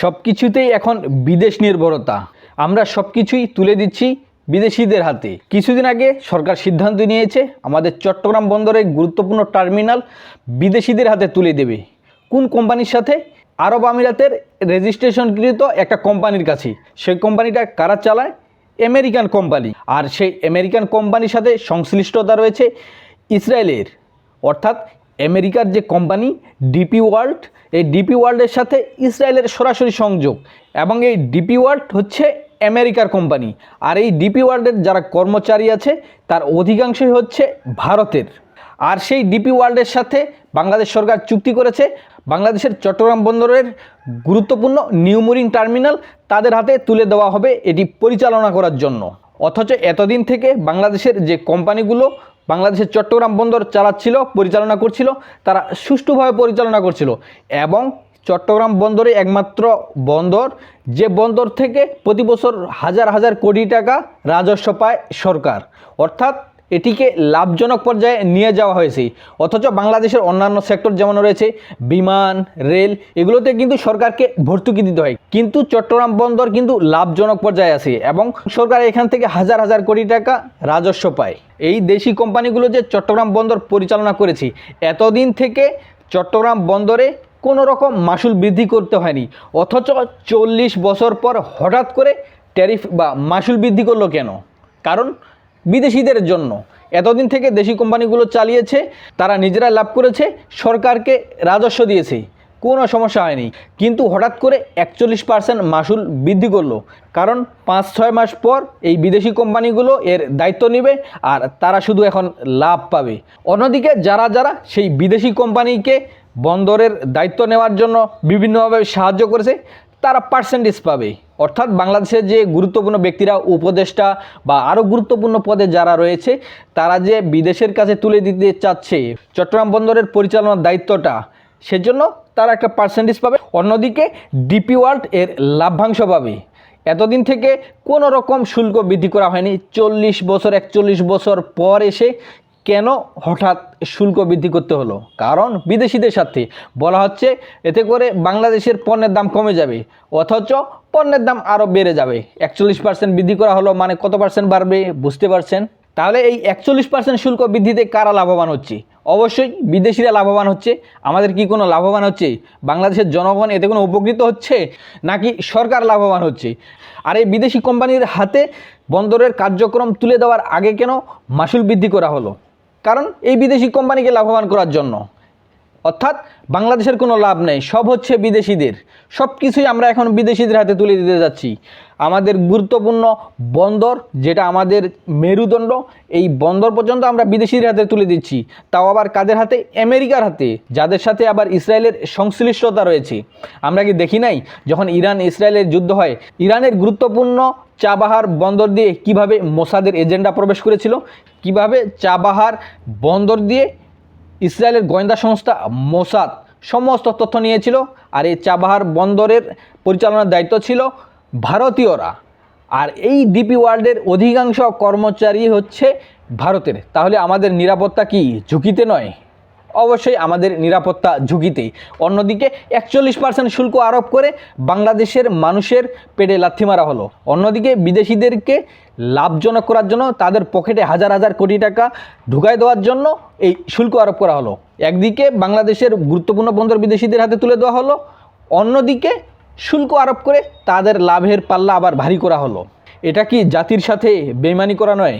সব কিছুতেই এখন বিদেশ নির্ভরতা। আমরা সব কিছুই তুলে দিচ্ছি বিদেশিদের হাতে। কিছুদিন আগে সরকার সিদ্ধান্ত নিয়েছে, আমাদের চট্টগ্রাম বন্দরের গুরুত্বপূর্ণ টার্মিনাল বিদেশিদের হাতে তুলে দেবে। কোন কোম্পানির সাথে? আরব আমিরাতের রেজিস্ট্রেশনকৃত একটা কোম্পানির কাছে। সেই কোম্পানিটা কারা চালায়? American company. আর সেই আমেরিকান কোম্পানির সাথে সংশ্লিষ্টতা রয়েছে ইসরায়েলের। অর্থাৎ আমেরিকার যে কোম্পানি ডিপি ওয়ার্ল্ড, এই ডিপি ওয়ার্ল্ডের সাথে ইসরায়েলের সরাসরি সংযোগ এবং এই ডিপি ওয়ার্ল্ড হচ্ছে আমেরিকার কোম্পানি। আর এই ডিপি ওয়ার্ল্ডের যারা কর্মচারী আছে, তার অধিকাংশই হচ্ছে ভারতের। আর সেই ডিপি ওয়ার্ল্ডের সাথে বাংলাদেশ সরকার চুক্তি করেছে। বাংলাদেশের চট্টগ্রাম বন্দরের গুরুত্বপূর্ণ নিউমোরিং টার্মিনাল তাদের হাতে তুলে দেওয়া হবে এটি পরিচালনা করার জন্য। অথচ এতদিন থেকে বাংলাদেশের যে কোম্পানিগুলো বাংলাদেশের চট্টগ্রাম বন্দর চালাচ্ছিল, পরিচালনা করছিল, তারা সুষ্ঠুভাবে পরিচালনা করছিল এবং চট্টগ্রাম বন্দরে একমাত্র বন্দর, যে বন্দর থেকে প্রতি বছর হাজার হাজার কোটি টাকা রাজস্ব পায় সরকার। অর্থাৎ এটিকে লাভজনক পর্যায়ে নিয়ে যাওয়া হয়েছে। অথচ বাংলাদেশের অন্যান্য সেক্টর যেমন রয়েছে, বিমান, রেল, এগুলোতে কিন্তু সরকারকে ভর্তুকি দিতে হয়। কিন্তু চট্টগ্রাম বন্দর কিন্তু লাভজনক পর্যায়ে আছে এবং সরকার এখান থেকে হাজার হাজার কোটি টাকা রাজস্ব পায়। এই দেশি কোম্পানিগুলো যে চট্টগ্রাম বন্দর পরিচালনা করেছি, এতদিন থেকে চট্টগ্রাম বন্দরে কোনো রকম মাসুল বৃদ্ধি করতে হয়নি। অথচ চল্লিশ বছর পর হঠাৎ করে ট্যারিফ বা মাসুল বৃদ্ধি করল কেন? কারণ বিদেশিদের জন্য। এতদিন থেকে দেশি কোম্পানিগুলো চালিয়েছে, তারা নিজেরা লাভ করেছে, সরকারকে রাজস্ব দিয়েছে। কোনো সমস্যা হয়নি। কিন্তু হঠাৎ করে একচল্লিশ পার্সেন্ট মাসুল বৃদ্ধি করল। কারণ পাঁচ ছয় মাস পর এই বিদেশি কোম্পানিগুলো এর দায়িত্ব নেবে আর তারা শুধু এখন লাভ পাবে। অন্যদিকে যারা যারা সেই বিদেশি কোম্পানিকে বন্দরের দায়িত্ব নেওয়ার জন্য বিভিন্নভাবে সাহায্য করেছে, তারা পার্সেন্টেজ পাবে। অর্থাৎ বাংলাদেশের যে গুরুত্বপূর্ণ ব্যক্তিরা, উপদেষ্টা বা আরও গুরুত্বপূর্ণ পদে যারা রয়েছে, তারা যে বিদেশের কাছে তুলে দিতে চাচ্ছে, চট্টগ্রাম বন্দরের পরিচালনার দায়িত্বটা, সেজন্য তারা একটা পার্সেন্টেজ পাবে। অন্যদিকে ডিপি ওয়ার্ল্ড এর লাভ্যাংশ পাবে। এতদিন থেকে কোনো রকম শুল্ক বৃদ্ধি করা হয়নি। চল্লিশ বছর, একচল্লিশ বছর পর এসে কেন হঠাৎ শুল্ক বৃদ্ধি করতে হলো? কারণ বিদেশিদের সাথে বলা হচ্ছে, এতে করে বাংলাদেশের পণ্যের দাম কমে যাবে, অথচ পণ্যের দাম আরও বেড়ে যাবে। একচল্লিশ পার্সেন্ট বৃদ্ধি করা হলো মানে কত পার্সেন্ট বাড়বে, বুঝতে পারছেন? তাহলে এই একচল্লিশ পার্সেন্ট শুল্ক বৃদ্ধিতে কারা লাভবান হচ্ছে? অবশ্যই বিদেশিরা লাভবান হচ্ছে। আমাদের কি কোনো লাভবান হচ্ছে? বাংলাদেশের জনগণ এতে কোনো উপকৃত হচ্ছে? নাকি সরকার লাভবান হচ্ছে? আর এই বিদেশি কোম্পানির হাতে বন্দরের কার্যক্রম তুলে দেওয়ার আগে কেন মাসুল বৃদ্ধি করা হলো? কারণ এই বিদেশি কোম্পানিকে লাভবান করার জন্য। অর্থাৎ বাংলাদেশের কোনো লাভ নেই, সব হচ্ছে বিদেশিদের। সব কিছুই আমরা এখন বিদেশিদের হাতে তুলে দিতে যাচ্ছি। আমাদের গুরুত্বপূর্ণ বন্দর, যেটা আমাদের মেরুদণ্ড, এই বন্দর পর্যন্ত আমরা বিদেশিদের হাতে তুলে দিচ্ছি। তাও আবার কাদের হাতে? আমেরিকার হাতে, যাদের সাথে আবার ইসরায়েলের সংশ্লিষ্টতা রয়েছে। আমরা কি দেখি নাই? যখন ইরান ইসরায়েলের যুদ্ধ হয়, ইরানের গুরুত্বপূর্ণ চাবাহার বন্দর দিয়ে কীভাবে মোসাদের এজেন্ডা প্রবেশ করেছিল? কীভাবে চাবাহার বন্দর দিয়ে ইসরায়েলের গোয়েন্দা সংস্থা মোসাদ সমস্ত তথ্য নিয়েছিল আর এই চাবাহার বন্দরের পরিচালনার দায়িত্ব ছিল ভারতীয়রা। আর এই ডিপি ওয়ার্ল্ডের অধিকাংশ কর্মচারী হচ্ছে ভারতের। তাহলে আমাদের নিরাপত্তা কি? ঝুঁকিতে নয়। অবশ্যই আমাদের নিরাপত্তা ঝুঁকিতেই। অন্যদিকে একচল্লিশ পার্সেন্ট শুল্ক আরোপ করে বাংলাদেশের মানুষের পেটে লাথি মারা হলো। অন্যদিকে বিদেশিদেরকে লাভজনক করার জন্য তাদের পকেটে হাজার হাজার কোটি টাকা ঢুকাই দেওয়ার জন্য এই শুল্ক আরোপ করা হলো। একদিকে বাংলাদেশের গুরুত্বপূর্ণ বন্দর বিদেশিদের হাতে তুলে দেওয়া হলো। অন্যদিকে শুল্ক আরোপ করে তাদের লাভের পাল্লা আবার ভারী করা হলো। এটা কি জাতির সাথে বেইমানি করা নয়?